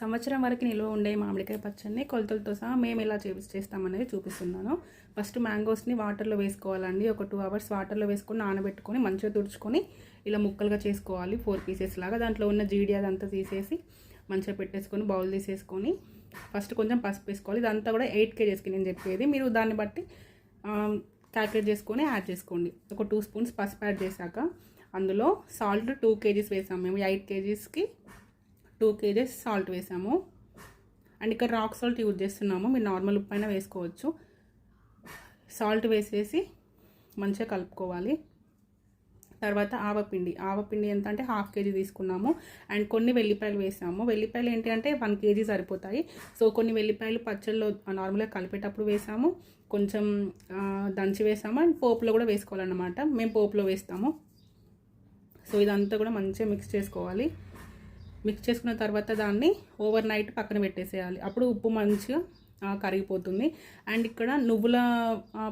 సంవత్సరం వరకు నిల్వ ఉండే మామిడికాయ పచ్చడిని కొలతలతో సహా మేము ఎలా చేస్తామనేది చూపిస్తున్నాను. ఫస్ట్ మ్యాంగోస్ని వాటర్లో వేసుకోవాలండి. ఒక టూ అవర్స్ వాటర్లో వేసుకొని నానబెట్టుకొని మంచిగా తుడుచుకొని ఇలా ముక్కలుగా చేసుకోవాలి. ఫోర్ పీసెస్ లాగా. దాంట్లో ఉన్న జీడి అదంతా తీసేసి మంచిగా పెట్టేసుకొని బౌల్ తీసేసుకొని ఫస్ట్ కొంచెం పసుపు వేసుకోవాలి. ఇదంతా కూడా ఎయిట్ కేజెస్కి నేను చెప్పేది. మీరు దాన్ని బట్టి క్యాల్కులేట్ చేసుకొని యాడ్ చేసుకోండి. ఒక టూ స్పూన్స్ పసుపు యాడ్ చేశాక అందులో సాల్ట్ టూ కేజీస్ వేసాము మేము. ఎయిట్ కేజీస్కి టూ కేజెస్ సాల్ట్ వేసాము. అండ్ ఇక్కడ రాక్ సాల్ట్ యూజ్ చేస్తున్నాము. మీరు నార్మల్ ఉప్పు అయినా వేసుకోవచ్చు. సాల్ట్ వేసేసి మంచిగా కలుపుకోవాలి. తర్వాత ఆవపిండి. ఆవపిండి ఎంత అంటే హాఫ్ కేజీ తీసుకున్నాము. అండ్ కొన్ని వెల్లిపాయలు వేసాము. వెల్లిపాయలు ఏంటి అంటే వన్ కేజీ సరిపోతాయి. సో కొన్ని వెల్లిపాయలు పచ్చళ్ళు నార్మల్గా కలిపేటప్పుడు వేసాము. కొంచెం దంచి వేసాము. అండ్ పోపులో కూడా వేసుకోవాలన్నమాట. మేము పోపులో వేస్తాము. సో ఇదంతా కూడా మంచిగా మిక్స్ చేసుకోవాలి. మిక్స్ చేసుకున్న తర్వాత దాన్ని ఓవర్ నైట్ పక్కన పెట్టేసేయాలి. అప్పుడు ఉప్పు మంచిగా కరిగిపోతుంది. అండ్ ఇక్కడ నువ్వుల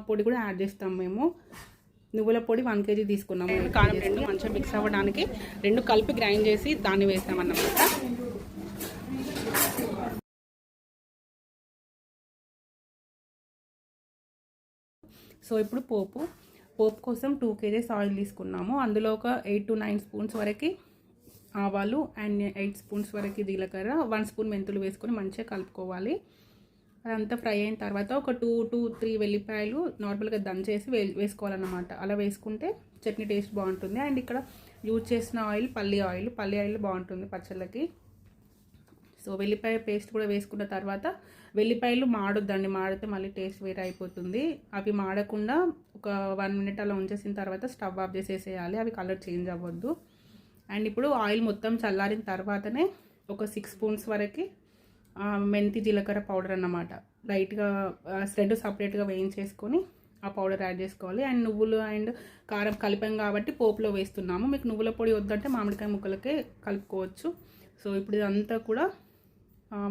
పొడి కూడా యాడ్ చేస్తాం మేము. నువ్వుల పొడి వన్ కేజీ తీసుకున్నాము కారం రెండు మంచిగా మిక్స్ అవ్వడానికి రెండు కలిపి గ్రైండ్ చేసి దాన్ని వేసామన్నమాట. సో ఇప్పుడు పోపు. పోపు కోసం టూ కేజీస్ ఆయిల్ తీసుకున్నాము. అందులో ఒక ఎయిట్ టు నైన్ స్పూన్స్ వరకు ఆవాలు అండ్ ఎయిట్ స్పూన్స్ వరకు జీలకర్ర వన్ స్పూన్ మెంతులు వేసుకొని మంచిగా కలుపుకోవాలి. అదంతా ఫ్రై అయిన తర్వాత ఒక టూ టూ త్రీ వెల్లిపాయలు నార్మల్గా దంచేసి వే వేసుకోవాలన్నమాట. అలా వేసుకుంటే చట్నీ టేస్ట్ బాగుంటుంది. అండ్ ఇక్కడ యూజ్ చేసిన ఆయిల్ పల్లి ఆయిల్ పల్లి ఆయిల్ బాగుంటుంది పచ్చళ్ళకి. సో వెల్లిపాయ పేస్ట్ కూడా వేసుకున్న తర్వాత వెల్లిపాయలు మాడొద్దండి. మాడితే మళ్ళీ టేస్ట్ వేరే అయిపోతుంది. అవి మాడకుండా ఒక వన్ మినిట్ అలా ఉంచేసిన తర్వాత స్టవ్ ఆఫ్ చేసేసేయాలి. అవి కలర్ చేంజ్ అవ్వద్దు. అండ్ ఇప్పుడు ఆయిల్ మొత్తం చల్లారిన తర్వాతనే ఒక సిక్స్ స్పూన్స్ వరకు మెంతి జీలకర్ర పౌడర్ అన్నమాట. లైట్గా స్ప్రెడ్ సపరేట్గా వేయించేసుకొని ఆ పౌడర్ యాడ్ చేసుకోవాలి. అండ్ నువ్వులు అండ్ కారం కలిపాం కాబట్టి పోపులో వేస్తున్నాము. మీకు నువ్వుల పొడి వద్దంటే మామిడికాయ ముక్కలకే కలుపుకోవచ్చు. సో ఇప్పుడు ఇదంతా కూడా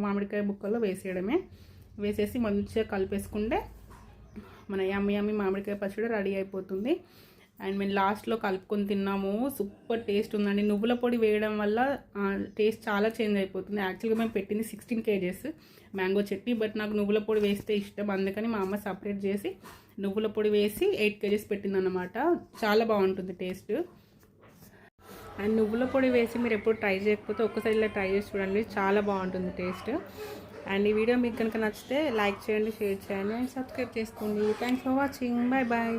మామిడికాయ ముక్కల్లో వేసేయడమే. వేసేసి మంచిగా కలిపేసుకుంటే మన యమ్మి యమ్మి మామిడికాయ పచ్చడి రెడీ అయిపోతుంది. అండ్ మేము లాస్ట్లో కలుపుకొని తిన్నాము. సూపర్ టేస్ట్ ఉందండి. నువ్వుల పొడి వేయడం వల్ల టేస్ట్ చాలా చేంజ్ అయిపోతుంది. యాక్చువల్గా మేము పెట్టింది sixteen kgs mango chutney but నాకు నువ్వుల పొడి వేస్తే ఇష్టం. అందుకని మా అమ్మ సపరేట్ చేసి నువ్వుల పొడి వేసి ఎయిట్ కేజెస్ పెట్టిందన్నమాట. చాలా బాగుంటుంది టేస్ట్. అండ్ నువ్వుల పొడి వేసి మీరు ఎప్పుడు ట్రై చేయకపోతే ఒక్కసారి ఇలా ట్రై చేసి చూడండి. చాలా బాగుంటుంది టేస్ట్. అండ్ ఈ వీడియో మీకు కనుక నచ్చితే లైక్ చేయండి షేర్ చేయండి అండ్ సబ్స్క్రైబ్ చేసుకోండి. Thanks for watching bye bye